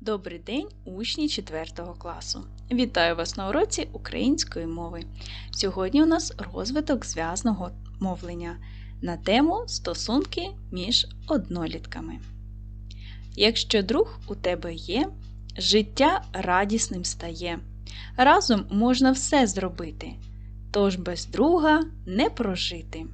Добрий день, учні 4 класу. Вітаю вас на уроці української мови. Сьогодні у нас розвиток зв'язного мовлення на тему стосунки між однолітками. Якщо друг у тебе є, життя радісним стає. Разом можна все зробити, тож без друга не прожити.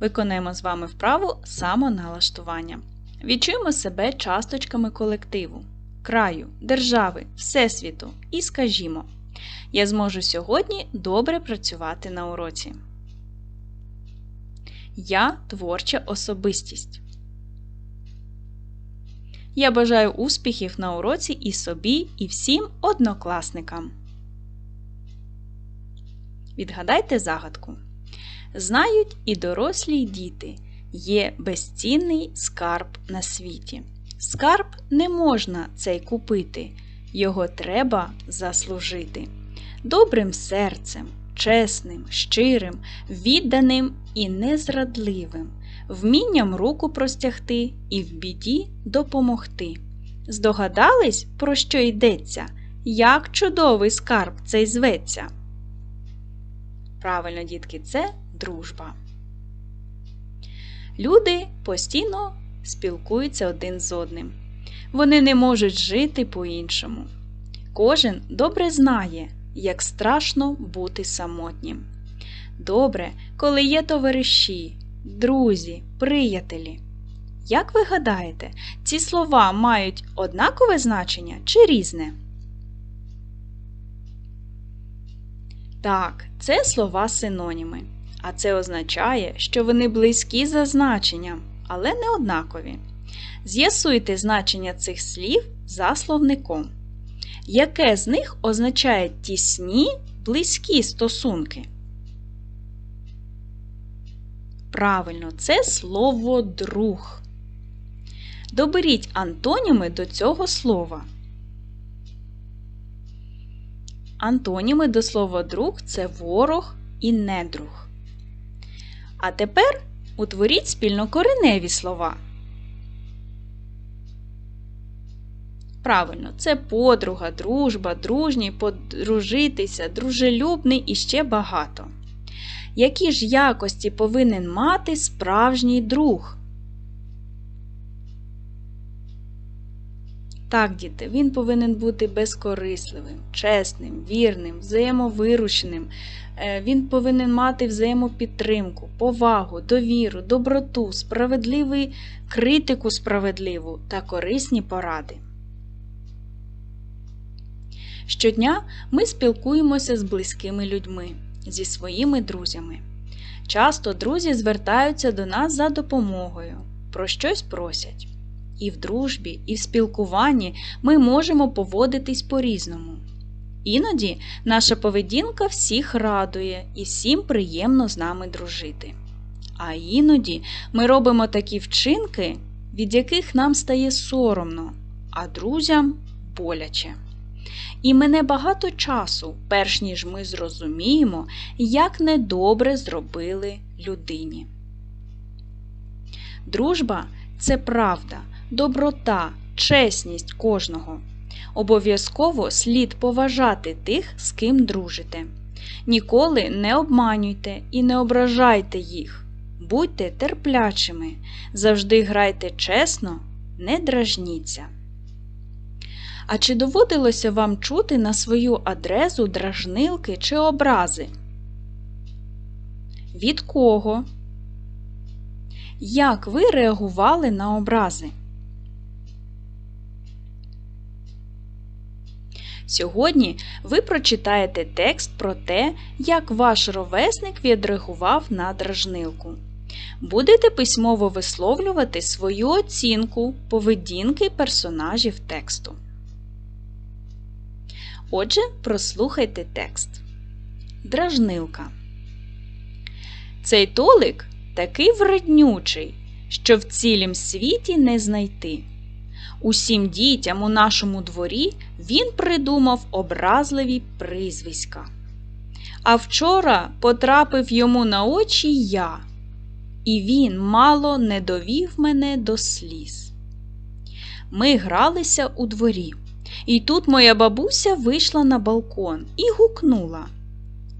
Виконаємо з вами вправу самоналаштування. Відчуємо себе часточками колективу, краю, держави, Всесвіту і скажімо: Я зможу сьогодні добре працювати на уроці. Я творча особистість. Я бажаю успіхів на уроці і собі, і всім однокласникам. Відгадайте загадку. Знають і дорослі й діти. Є безцінний скарб на світі. Скарб не можна цей купити, його треба заслужити. Добрим серцем, чесним, щирим, відданим і незрадливим, вмінням руку простягти і в біді допомогти. Здогадались, про що йдеться? Як чудовий скарб цей зветься? Правильно, дітки, це дружба. Люди постійно спілкуються один з одним. Вони не можуть жити по-іншому. Кожен добре знає, як страшно бути самотнім. Добре, коли є товариші, друзі, приятелі. Як ви гадаєте, ці слова мають однакове значення чи різне? Так, це слова синоніми. А це означає, що вони близькі за значенням, але не однакові. З'ясуйте значення цих слів за словником. Яке з них означає тісні, близькі стосунки? Правильно, це слово друг. Доберіть антоніми до цього слова. Антоніми до слова друг це ворог і недруг. А тепер утворіть спільнокореневі слова. Правильно, це подруга, дружба, дружній, подружитися, дружелюбний і ще багато. Які ж якості повинен мати справжній друг? Так, діти, він повинен бути безкорисливим, чесним, вірним, взаємовиручним. Е, він повинен мати взаємопідтримку, повагу, довіру, доброту, справедливий критику справедливу та корисні поради. Щодня ми спілкуємося з близькими людьми, зі своїми друзями. Часто друзі звертаються до нас за допомогою, про щось просять. І в дружбі, і в спілкуванні ми можемо поводитись по-різному. Іноді наша поведінка всіх радує і всім приємно з нами дружити. А іноді ми робимо такі вчинки, від яких нам стає соромно, а друзям боляче. І мене багато часу, перш ніж ми зрозуміємо, як недобре зробили людині. Дружба це правда доброта, чесність кожного. Обов'язково слід поважати тих, з ким дружите. Ніколи не обманюйте і не ображайте їх. Будьте терплячими, завжди грайте чесно, не дражніться. А чи доводилося вам чути на свою адресу дражнилки чи образи? Від кого? Як ви реагували на образи? Сьогодні ви прочитаєте текст про те, як ваш ровесник відреагував на дражнилку. Будете письмово висловлювати свою оцінку поведінки персонажів тексту. Отже, прослухайте текст. Дражнилка. Цей толик такий вреднючий, що в цілім світі не знайти. Усім дітям у нашому дворі він придумав образливі прізвиська. А вчора потрапив йому на очі я, і він мало не довів мене до сліз. ми гралися у дворі. І тут моя бабуся вийшла на балкон і гукнула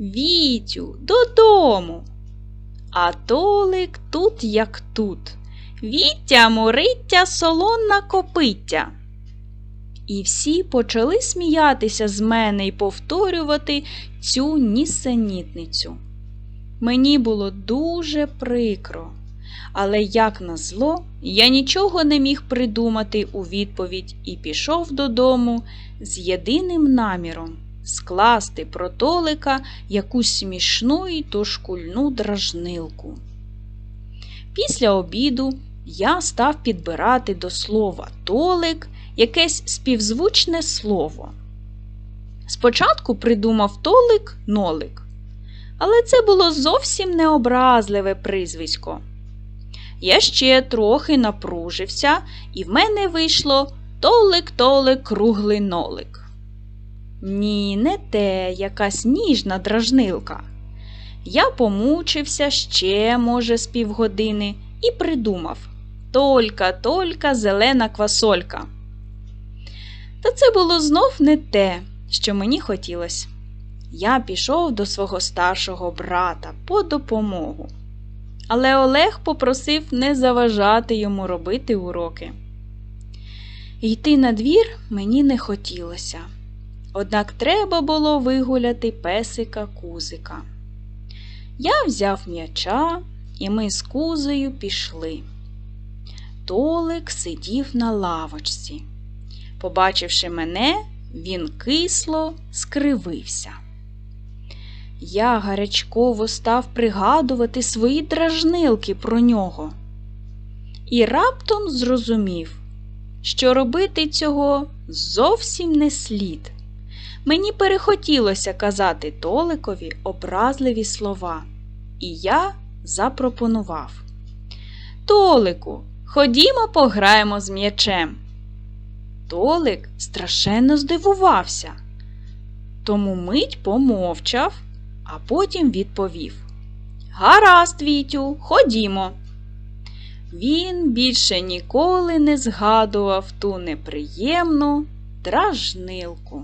Вітю, додому. А Толик тут, як тут. Віття, мориття, солонна копиття. І всі почали сміятися з мене і повторювати цю нісенітницю. Мені було дуже прикро, але, як назло, я нічого не міг придумати у відповідь і пішов додому з єдиним наміром скласти про Толика якусь смішну і дошкульну дражнилку. Після обіду я став підбирати до слова Толик якесь співзвучне слово. Спочатку придумав Толик нолик, але це було зовсім необразливе прізвисько. Я ще трохи напружився, і в мене вийшло Толик-толик круглий нолик. Ні, не те, якась ніжна дражнилка. Я помучився ще, може, з півгодини, і придумав Толька, толька, зелена квасолька. Та це було знов не те, що мені хотілося. Я пішов до свого старшого брата по допомогу. Але Олег попросив не заважати йому робити уроки. Йти на двір мені не хотілося. Однак треба було вигуляти песика кузика. Я взяв м'яча, і ми з кузею пішли. Толик сидів на лавочці. Побачивши мене, він кисло скривився. Я гарячково став пригадувати свої дражнилки про нього. І раптом зрозумів, що робити цього зовсім не слід. Мені перехотілося казати Толикові образливі слова, і я запропонував Толику, ходімо пограємо з м'ячем. Толик страшенно здивувався, тому мить помовчав, а потім відповів Гаразд, Вітю, ходімо. Він більше ніколи не згадував ту неприємну дражнилку.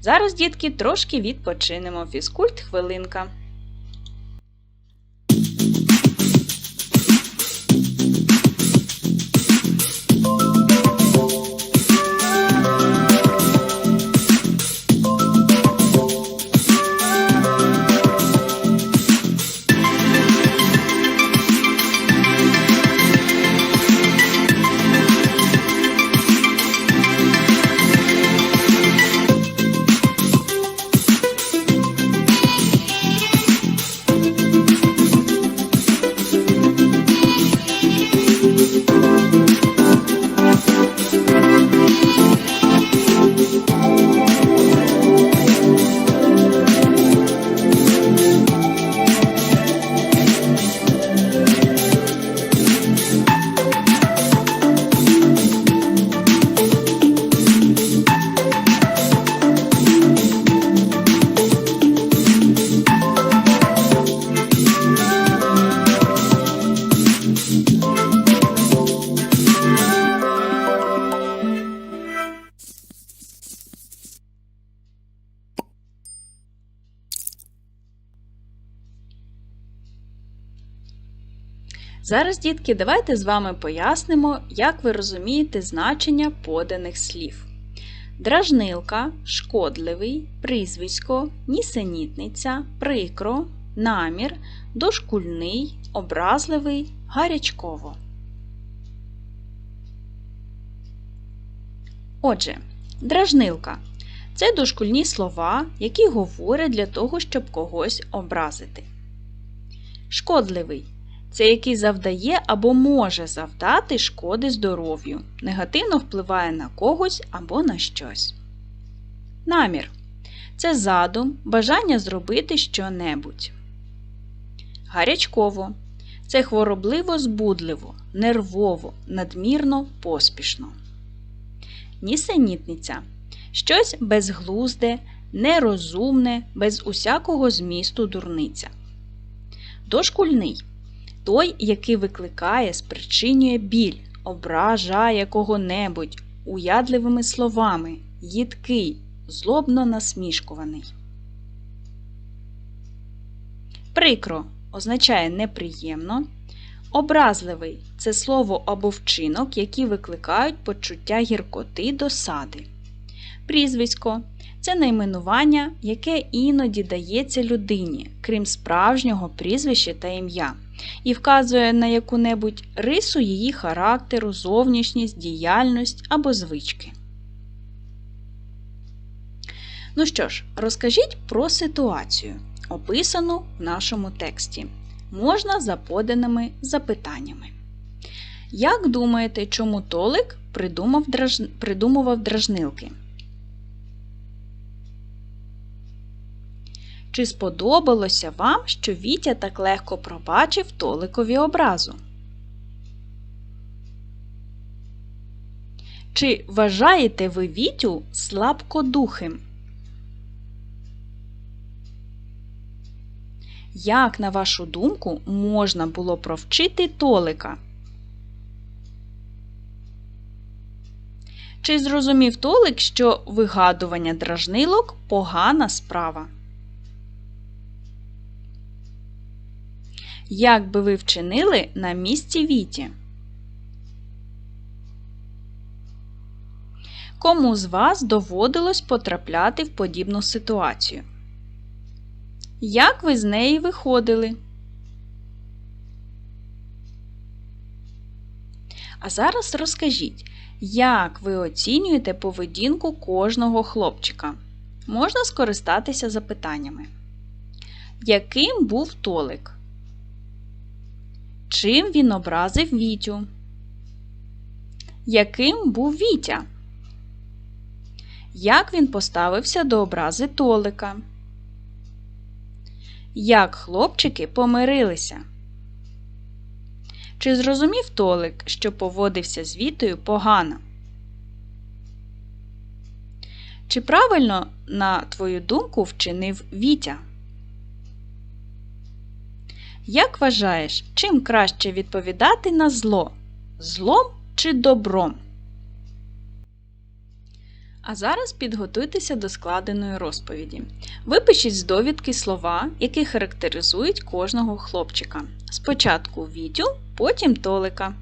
Зараз, дітки, трошки відпочинемо. Фізкульт хвилинка. Зараз, дітки, давайте з вами пояснимо, як ви розумієте значення поданих слів. Дражнилка, шкодливий, прізвисько, нісенітниця, прикро, намір, дошкульний, образливий, гарячково. Отже, дражнилка це дошкульні слова, які говорять для того, щоб когось образити. Шкодливий це який завдає або може завдати шкоди здоров'ю, негативно впливає на когось або на щось. Намір це задум, бажання зробити що-небудь. Гарячково це хворобливо збудливо, нервово, надмірно поспішно. Нісенітниця щось безглузде, нерозумне, без усякого змісту дурниця. Дошкульний той, який викликає, спричинює біль, ображає кого-небудь уядливими словами, їдкий, злобно насмішкуваний. Прикро означає неприємно. Образливий це слово або вчинок, які викликають почуття гіркоти досади. Прізвисько це найменування, яке іноді дається людині, крім справжнього прізвища та ім'я, і вказує на яку-небудь рису її характеру, зовнішність, діяльність або звички. Ну що ж, розкажіть про ситуацію, описану в нашому тексті. Можна за поданими запитаннями. Як думаєте, чому Толик придумав драж... придумував дражнилки? Чи сподобалося вам, що Вітя так легко пробачив Толикові образу? Чи вважаєте ви Вітю слабкодухим? Як, на вашу думку, можна було провчити Толика? Чи зрозумів Толик, що вигадування дражнилок погана справа? Як би ви вчинили на місці Віті? Кому з вас доводилось потрапляти в подібну ситуацію? Як ви з неї виходили? А зараз розкажіть, як ви оцінюєте поведінку кожного хлопчика? Можна скористатися запитаннями. Яким був Толик? Чим він образив Вітю? Яким був Вітя? Як він поставився до образи Толика? Як хлопчики помирилися? Чи зрозумів Толик, що поводився з Вітою погано? Чи правильно, на твою думку, вчинив Вітя? Як вважаєш, чим краще відповідати на зло? Злом чи добром? А зараз підготуйтеся до складеної розповіді. Випишіть з довідки слова, які характеризують кожного хлопчика. Спочатку Вітю, потім Толика.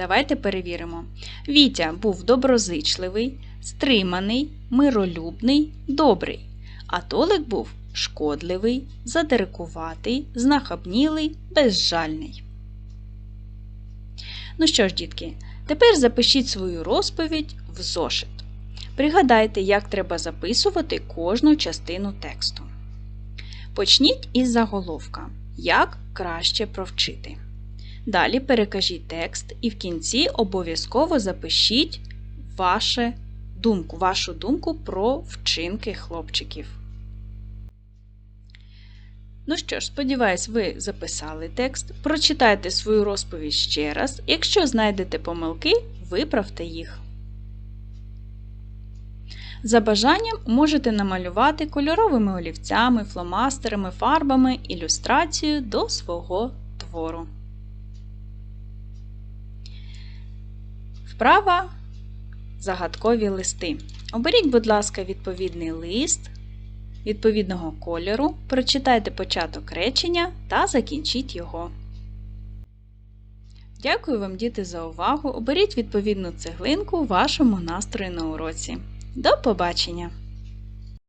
Давайте перевіримо. Вітя був доброзичливий, стриманий, миролюбний, добрий. А Толик був шкодливий, задирикуватий, знахабнілий, безжальний. Ну що ж, дітки, тепер запишіть свою розповідь в зошит. Пригадайте, як треба записувати кожну частину тексту. Почніть із заголовка. Як краще провчити. Далі перекажіть текст і в кінці обов'язково запишіть ваше думку, вашу думку про вчинки хлопчиків. Ну що ж, сподіваюсь, ви записали текст. Прочитайте свою розповідь ще раз. Якщо знайдете помилки, виправте їх. За бажанням можете намалювати кольоровими олівцями, фломастерами, фарбами ілюстрацію до свого твору. Вправа загадкові листи. Оберіть, будь ласка, відповідний лист відповідного кольору, прочитайте початок речення та закінчіть його. Дякую вам, діти, за увагу! Оберіть відповідну цеглинку вашому настрою на уроці. До побачення!